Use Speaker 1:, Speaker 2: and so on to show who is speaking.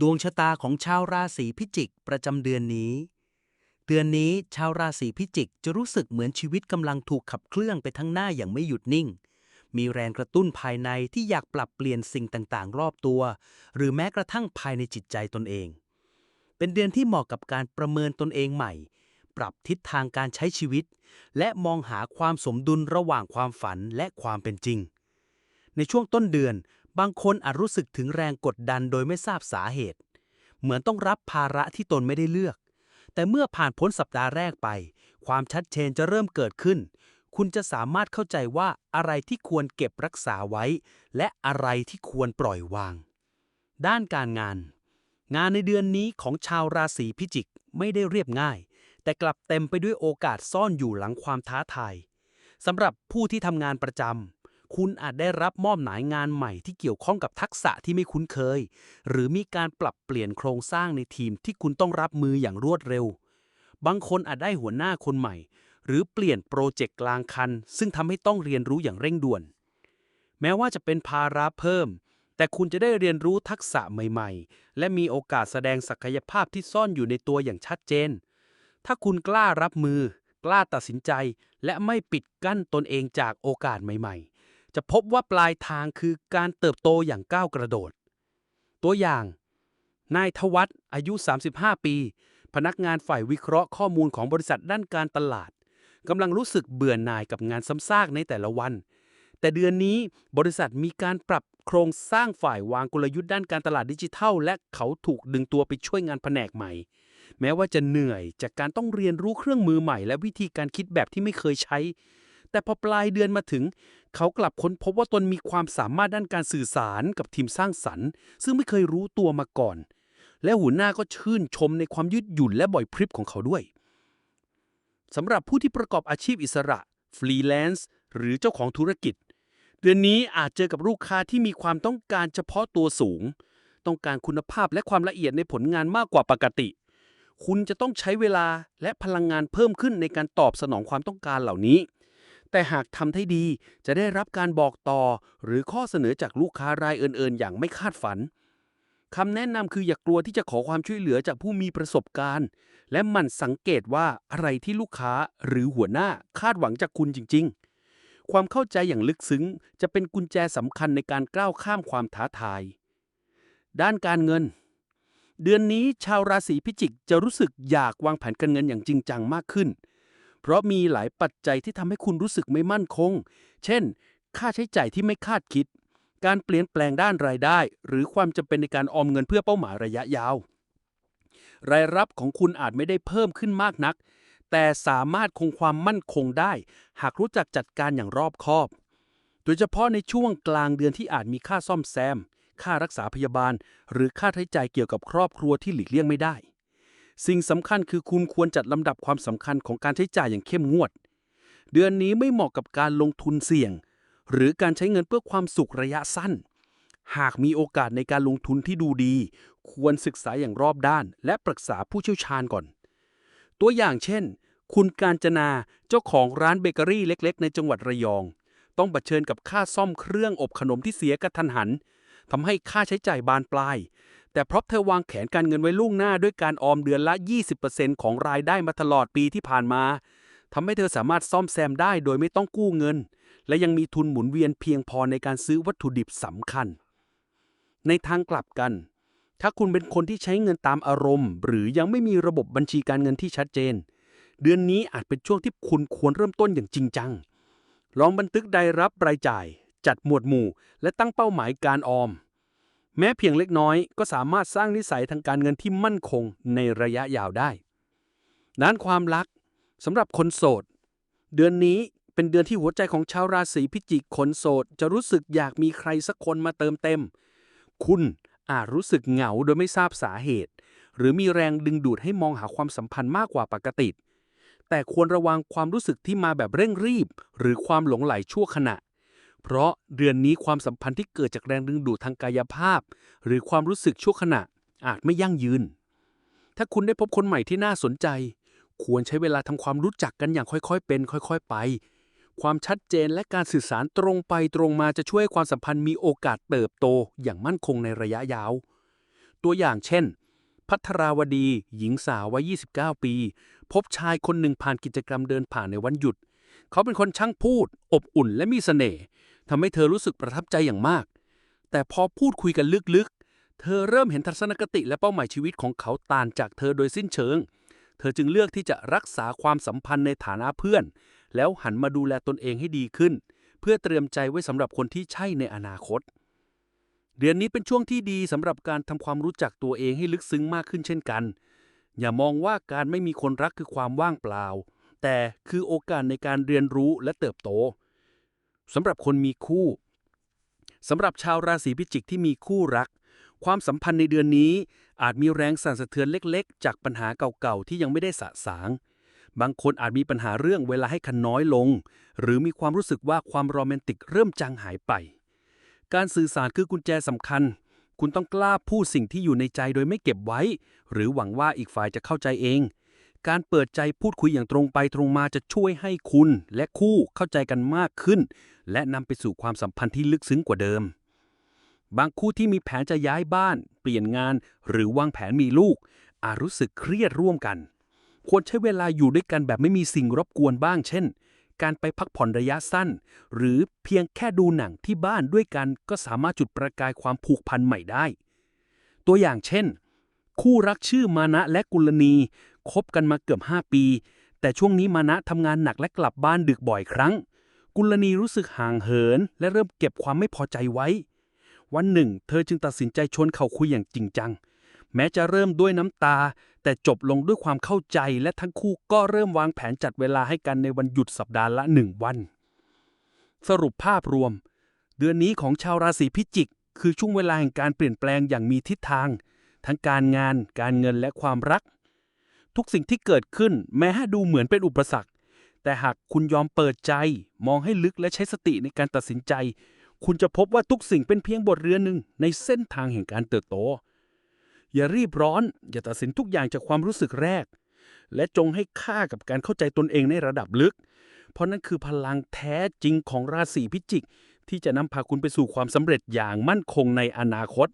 Speaker 1: ดวงชะตาของชาวราศีพิจิกประจำเดือนนี้ เดือนนี้ชาวราศีพิจิกจะรู้สึกเหมือนชีวิตกำลังถูกขับเคลื่อนไปทั้งหน้าอย่างไม่หยุดนิ่ง มีแรงกระตุ้นภายในที่อยากปรับเปลี่ยนสิ่งต่างๆ รอบตัว หรือแม้กระทั่งภายในจิตใจตนเอง เป็นเดือนที่เหมาะกับการประเมินตนเองใหม่ ปรับทิศทางการใช้ชีวิต และมองหาความสมดุลระหว่างความฝันและความเป็นจริงในช่วงต้นเดือน บางคนอาจรู้สึกถึงแรงกดดันโดยไม่ทราบสาเหตุ เหมือนต้องรับภาระที่ตนไม่ได้เลือก แต่เมื่อผ่านพ้นสัปดาห์แรกไป ความชัดเจนจะเริ่มเกิดขึ้น คุณจะสามารถเข้าใจว่าอะไรที่ควรเก็บรักษาไว้ และอะไรที่ควรปล่อยวาง ด้านการงาน งานในเดือนนี้ของชาวราศีพิจิกไม่ได้เรียบง่าย แต่กลับเต็มไปด้วยโอกาสซ่อนอยู่หลังความท้าทายสำหรับผู้ที่ทำงานประจำ คุณอาจได้รับมอบหมายงานใหม่ที่เกี่ยวข้องกับทักษะที่ไม่คุ้นเคย หรือมีการปรับเปลี่ยนโครงสร้างในทีมที่คุณต้องรับมืออย่างรวดเร็ว บางคนอาจได้หัวหน้าคนใหม่ หรือเปลี่ยนโปรเจกต์กลางคัน ซึ่งทำให้ต้องเรียนรู้อย่างเร่งด่วน แม้ว่าจะเป็นภาระเพิ่ม แต่คุณจะได้เรียนรู้ทักษะใหม่ ๆ และมีโอกาสแสดงศักยภาพที่ซ่อนอยู่ในตัวอย่างชัดเจน ถ้าคุณกล้ารับมือ กล้าตัดสินใจ และไม่ปิดกั้นตนเองจากโอกาสใหม่ ๆ จะพบว่าปลายทางคือการเติบโตอย่างก้าวกระโดด ตัวอย่าง นายทวัฒน์อายุ 35 ปี พนักงานฝ่ายวิเคราะห์ข้อมูลของบริษัทด้านการตลาดกำลังรู้สึกเบื่อหน่ายกับงานซ้ำซากในแต่ละวัน แต่เดือนนี้บริษัทมีการปรับโครงสร้างฝ่ายวางกลยุทธ์ด้านการตลาดดิจิทัล และเขาถูกดึงตัวไปช่วยงานแผนกใหม่ แม้ว่าจะเหนื่อยจากการต้องเรียนรู้เครื่องมือใหม่ และวิธีการคิดแบบที่ไม่เคยใช้ แต่พอปลายเดือนมาถึง เขากลับค้นพบว่าตนมีความสามารถด้านการสื่อสารกับทีมสร้างสรรค์ ซึ่งไม่เคยรู้ตัวมาก่อน และหัวหน้าก็ชื่นชมในความยืดหยุ่นและบ่อยพริบของเขาด้วยสำหรับผู้ที่ประกอบอาชีพอิสระ ฟรีแลนซ์หรือเจ้าของธุรกิจ เดือนนี้อาจเจอกับลูกค้าที่มีความต้องการเฉพาะตัวสูง ต้องการคุณภาพและความละเอียดในผลงานมากกว่าปกติ คุณจะต้องใช้เวลาและพลังงานเพิ่มขึ้นในการตอบสนองความต้องการเหล่านี้ แต่หากทำได้ดีจะได้รับการบอกต่อ หรือข้อเสนอจากลูกค้ารายอื่นๆ อย่างไม่คาดฝันคำแนะนำคืออย่ากลัวที่จะขอความช่วยเหลือจากผู้มีประสบการณ์ และหมั่นสังเกตว่าอะไรที่ลูกค้าหรือหัวหน้าคาดหวังจากคุณจริง ๆ ความเข้าใจอย่างลึกซึ้ง จะเป็นกุญแจสำคัญในการก้าวข้ามความท้าทาย ด้านการเงิน เดือนนี้ชาวราศีพิจิกจะรู้สึกอยากวางแผนการเงินอย่างจริงจังมากขึ้น เพราะมีหลายปัจจัยที่ทำให้คุณรู้สึกไม่มั่นคง เช่น ค่าใช้จ่ายที่ไม่คาดคิด การเปลี่ยนแปลงด้านรายได้ หรือความจำเป็นในการออมเงินเพื่อเป้าหมายระยะยาว รายรับของคุณอาจไม่ได้เพิ่มขึ้นมากนัก แต่สามารถคงความมั่นคงได้ หากรู้จักจัดการอย่างรอบคอบ โดยเฉพาะในช่วงกลางเดือนที่อาจมีค่าซ่อมแซม ค่ารักษาพยาบาล หรือค่าใช้จ่ายเกี่ยวกับครอบครัวที่หลีกเลี่ยงไม่ได้ สิ่งสำคัญคือคุณควรจัดลำดับความสำคัญของการใช้จ่ายอย่างเข้มงวด เดือนนี้ไม่เหมาะกับการลงทุนเสี่ยง หรือการใช้เงินเพื่อความสุขระยะสั้น หากมีโอกาสในการลงทุนที่ดูดี ควรศึกษาอย่างรอบด้าน และปรึกษาผู้เชี่ยวชาญก่อน ตัวอย่างเช่น คุณการจนาเจ้าของร้านเบเกอรี่เล็ก ๆ ในจังหวัดระยอง ต้องเผชิญกับค่าซ่อมเครื่องอบขนมที่เสียกระทันหันทำให้ค่าใช้จ่ายบานปลาย แต่เพราะเธอวางแผนการเงินไว้ล่วงหน้าด้วยการออมเดือนละ 20%ของรายได้มาตลอดปีที่ผ่านมาทำให้เธอสามารถซ่อมแซมได้โดยไม่ต้องกู้เงิน และยังมีทุนหมุนเวียนเพียงพอในการซื้อวัตถุดิบสำคัญ ในทางกลับกัน ถ้าคุณเป็นคนที่ใช้เงินตามอารมณ์ หรือยังไม่มีระบบบัญชีการเงินที่ชัดเจน เดือนนี้อาจเป็นช่วงที่คุณควรเริ่มต้นอย่างจริงจัง ลองบันทึกรายรับรายจ่าย จัดหมวดหมู่ และตั้งเป้าหมายการออม แม้เพียงเล็กน้อยก็สามารถสร้างนิสัยทางการเงินที่มั่นคงในระยะยาวได้ด้านความรักสำหรับคนโสด เดือนนี้เป็นเดือนที่หัวใจของชาวราศีพิจิกคนโสด จะรู้สึกอยากมีใครสักคนมาเติมเต็ม คุณอาจรู้สึกเหงาโดยไม่ทราบสาเหตุ หรือมีแรงดึงดูดให้มองหาความสัมพันธ์มากกว่าปกติ แต่ควรระวังความรู้สึกที่มาแบบเร่งรีบ หรือความหลงไหลชั่วขณะ เพราะเดือนนี้ความสัมพันธ์ที่เกิดจากแรงดึงดูดทางกายภาพ หรือความรู้สึกชั่วขณะอาจไม่ยั่งยืน ถ้าคุณได้พบคนใหม่ที่น่าสนใจ ควรใช้เวลาทำความรู้จักกันอย่างค่อยๆ เป็น ค่อยๆ ไป ความชัดเจนและการสื่อสารตรงไปตรงมาจะช่วยให้ความสัมพันธ์มีโอกาสเติบโตอย่างมั่นคงในระยะยาว
Speaker 2: ตัวอย่างเช่น พัทราวดี หญิงสาววัย 29 ปี พบชายคนหนึ่งผ่านกิจกรรมเดินผ่านในวันหยุด เขาเป็นคนช่างพูด อบอุ่นและมีเสน่ห์ ทำให้เธอรู้สึกประทับใจอย่างมาก แต่พอพูดคุยกันลึกๆ เธอเริ่มเห็นทัศนคติและเป้าหมายชีวิตของเขาต่างจากเธอโดยสิ้นเชิง เธอจึงเลือกที่จะรักษาความสัมพันธ์ในฐานะเพื่อน แล้วหันมาดูแลตนเองให้ดีขึ้น เพื่อเตรียมใจไว้สำหรับคนที่ใช่ในอนาคต เดือนนี้เป็นช่วงที่ดีสำหรับการทำความรู้จักตัวเองให้ลึกซึ้งมากขึ้นเช่นกัน อย่ามองว่าการไม่มีคนรักคือความว่างเปล่า แต่คือโอกาสในการเรียนรู้และเติบโต สำหรับคนมีคู่สำหรับชาวราศีพิจิกที่มีคู่รัก ความสัมพันธ์ในเดือนนี้ อาจมีแรงสั่นสะเทือนเล็กๆ จากปัญหาเก่าๆ ที่ยังไม่ได้สะสาง บางคนอาจมีปัญหาเรื่องเวลาให้คันน้อยลง หรือมีความรู้สึกว่าความโรแมนติกเริ่มจางหายไป การสื่อสารคือกุญแจสำคัญ คุณต้องกล้าพูดสิ่งที่อยู่ในใจโดยไม่เก็บไว้ หรือหวังว่าอีกฝ่ายจะเข้าใจเอง การเปิดใจพูดคุยอย่างตรงไปตรงมาจะช่วยให้คุณและคู่เข้าใจกันมากขึ้น และนำไปสู่ความสัมพันธ์ที่ลึกซึ้งกว่าเดิม บางคู่ที่มีแผนจะย้ายบ้าน เปลี่ยนงาน หรือวางแผนมีลูก อาจรู้สึกเครียดร่วมกัน ควรใช้เวลาอยู่ด้วยกันแบบไม่มีสิ่งรบกวนบ้าง เช่น การไปพักผ่อนระยะสั้น หรือเพียงแค่ดูหนังที่บ้านด้วยกัน ก็สามารถจุดประกายความผูกพันใหม่ได้ ตัวอย่างเช่น คู่รักชื่อมานะและกุลนีคบกันมาเกือบ 5 ปี แต่ช่วงนี้มานะทำงานหนักและกลับบ้านดึกบ่อยครั้ง กุลนีรู้สึกห่างเหิน และเริ่มเก็บความไม่พอใจไว้ วันหนึ่ง เธอจึงตัดสินใจชวนเขาคุยอย่างจริงจัง แม้จะเริ่มด้วยน้ำตา แต่จบลงด้วยความเข้าใจและทั้งคู่ก็เริ่มวางแผนจัดเวลาให้กันในวันหยุดสัปดาห์ละหนึ่งวัน สรุปภาพรวม เดือนนี้ของชาวราศีพิจิก คือช่วงเวลาแห่งการเปลี่ยนแปลงอย่างมีทิศทาง ทั้งการงาน การเงินและความรัก ทุกสิ่งที่เกิดขึ้นแม้ดูเหมือนเป็นอุปสรรค แต่หากคุณยอมเปิดใจ มองให้ลึกและใช้สติในการตัดสินใจ คุณจะพบว่าทุกสิ่งเป็นเพียงบทเรียนหนึ่งในเส้นทางแห่งการเติบโต อย่ารีบร้อน อย่าตัดสินทุกอย่างจากความรู้สึกแรก และจงให้ค่ากับการเข้าใจตนเองในระดับลึก เพราะนั่นคือพลังแท้จริงของราศีพิจิก ที่จะนำพาคุณไปสู่ความสำเร็จอย่างมั่นคงในอนาคต